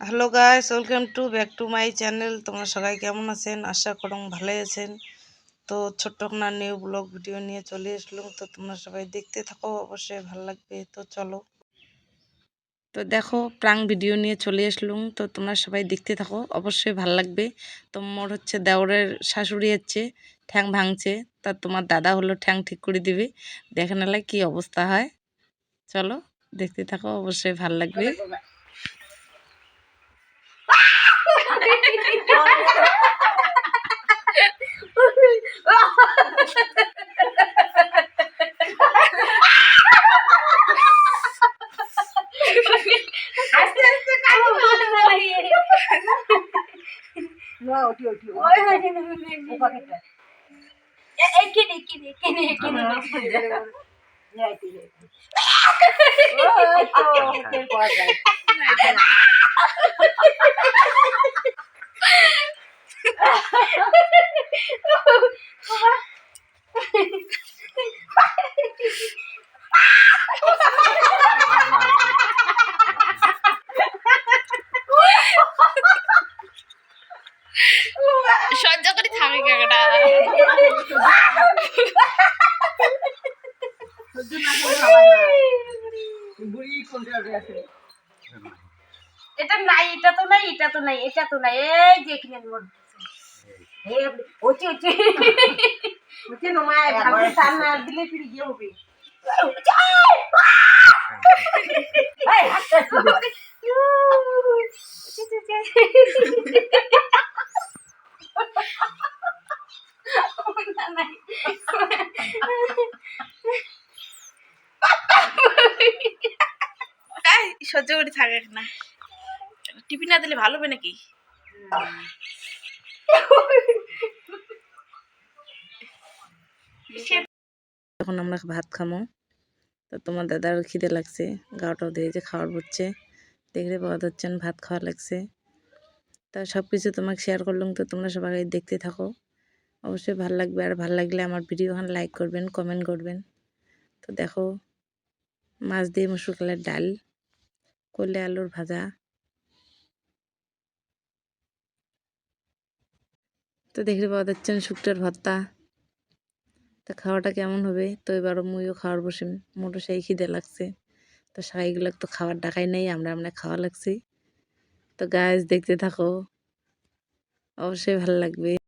Hello guys welcome to back to my channel তোমরা সবাই কেমন আছেন? আশা করুন ভালোই আছেন। তো ছোট্ট একটা নিউ ব্লগ ভিডিও নিয়ে চলে আসলাম। তো তোমরা সবাই দেখতে থাকো, অবশ্যই ভালো লাগবে। তো চলো। তো দেখো প্রাং ভিডিও নিয়ে চলে আসলুম। তো তোমরা সবাই দেখতে থাকো, অবশ্যই ভালো লাগবে। তো মোর হচ্ছে দেওরের শাশুড়ি হচ্ছে ঠ্যাং ভাঙছে তা তোমার দাদা হলো ঠ্যাং ঠিক করে দিবে। দেখে নালে কি অবস্থা হয়। চলো দেখতে থাকো অবশ্যই ভালো লাগবে। ওটি ওটি ওই や、駅に、駅に、駅に、駅に、駅に、駅に、Yeah. থাকে কাকাটা এটা নাই, এটা তো নাই, এটা তো নাই, এটা তো নাই। এই যে এখানে ওচি ওচি ওকে নমায় ভালো টান না দিলে ফিরে গিয়ে হবে। এই হাতটা তাই সহ্য করে থাকে না। টিফিন না দিলে ভালো হবে নাকি? এখন আমরা ভাত খামো। তো তোমার দাদার খিদে লাগছে, গাওটাও দিয়ে যে খাওয়ার পড়ছে। দেখলে পাওয়া যাচ্ছেন ভাত খাওয়া লাগছে। তা সব কিছু তোমাকে শেয়ার করলাম, তো তোমরা সবাই দেখতে থাকো। অবশ্যই ভালো লাগবে, আর ভালো লাগলে আমার ভিডিও লাইক করবেন কমেন্ট করবেন। তো দেখো মাছ দিয়ে মুসুর কালের ডাল, করলে আলুর ভাজা। তো দেখতে পাওয়া যাচ্ছেন শুক্তার ভর্তা। তা খাওয়াটা কেমন হবে? তো এবারও মুইও খাওয়ার বসে, মোটো সেই খিদে লাগছে। তো সবাইগুলো তো খাওয়ার ডাকাই নেই, আমরা আমরা খাওয়া লাগছি। তো গাছ দেখতে থাকো। অবশ্যই ভালো লাগবে।